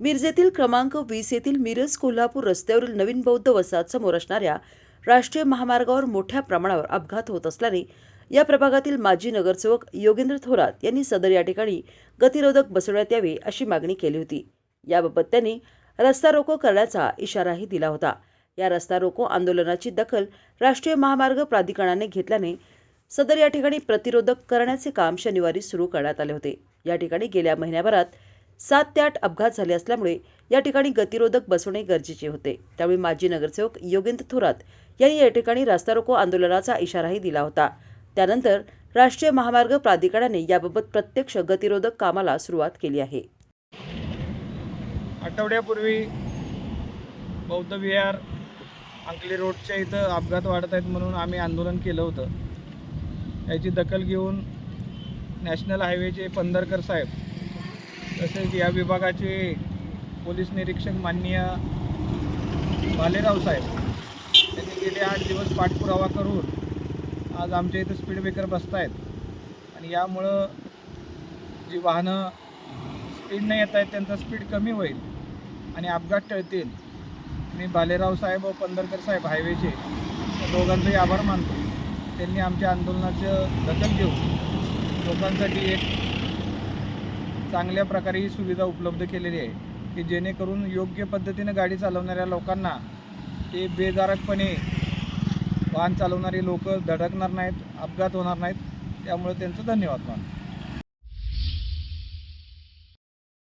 मिरजेतील क्रमांक वीस येथील मिरज कोल्हापूर रस्त्यावरील नवीन बौद्ध वसाहत समोर असणाऱ्या राष्ट्रीय महामार्गावर मोठ्या प्रमाणावर अपघात होत असल्याने या प्रभागातील माजी नगरसेवक योगेंद्र थोरात यांनी सदर या ठिकाणी गतिरोधक बसवण्यात यावे अशी मागणी केली होती. याबाबत त्यांनी रस्ता रोको करण्याचा इशाराही दिला होता. या रस्ता रोको आंदोलनाची दखल राष्ट्रीय महामार्ग प्राधिकरणाने घेतल्याने सदर या ठिकाणी प्रतिरोधक करण्याचे काम शनिवारी सुरू करण्यात आले होते. या ठिकाणी गेल्या महिन्याभरात सात ते आठ अपघात झाले असल्यामुळे या ठिकाणी गतिरोधक बसवणे गरजेचे होते. त्यामुळे माजी नगरसेवक योगेंद्र थोरात यांनी या ठिकाणी रास्ता रोको आंदोलनाचा इशाराही दिला होता. त्यानंतर राष्ट्रीय महामार्ग प्राधिकरणाने याबाबत प्रत्यक्ष गतिरोधक कामाला सुरुवात केली आहे. आठवड्यापूर्वी बौद्ध विहार अंकली रोडच्या इथं अपघात वाढत आहेत म्हणून आम्ही आंदोलन केलं होतं. याची दखल घेऊन नॅशनल हायवेचे पंधरकर साहेब तसेच या विभागाचे पोलीस निरीक्षक माननीय भालेराव साहेब. त्यांनी गेले आठ दिवस पाठपुरावा करून आज आमच्या इथं स्पीड ब्रेकर बसत आहेत आणि यामुळं जी वाहनं स्पीडनं येत आहेत त्यांचा स्पीड कमी होईल आणि अपघात टळतील. मी भालेराव साहेब व पंधरकर साहेब हायवेचे दोघांचाही दोघांचंही आभार मानतो. त्यांनी आमच्या आंदोलनाचं दखल घेऊन लोकांसाठी एक चांगल्या प्रकारे ही सुविधा उपलब्ध केलेली आहे की जेणेकरून योग्य पद्धतीनं गाडी चालवणाऱ्या लोकांना ते बेदारकपणे वाहन चालवणारी लोक धडकणार नाहीत अपघात होणार नाहीत. त्यामुळे त्यांचं धन्यवाद मानतो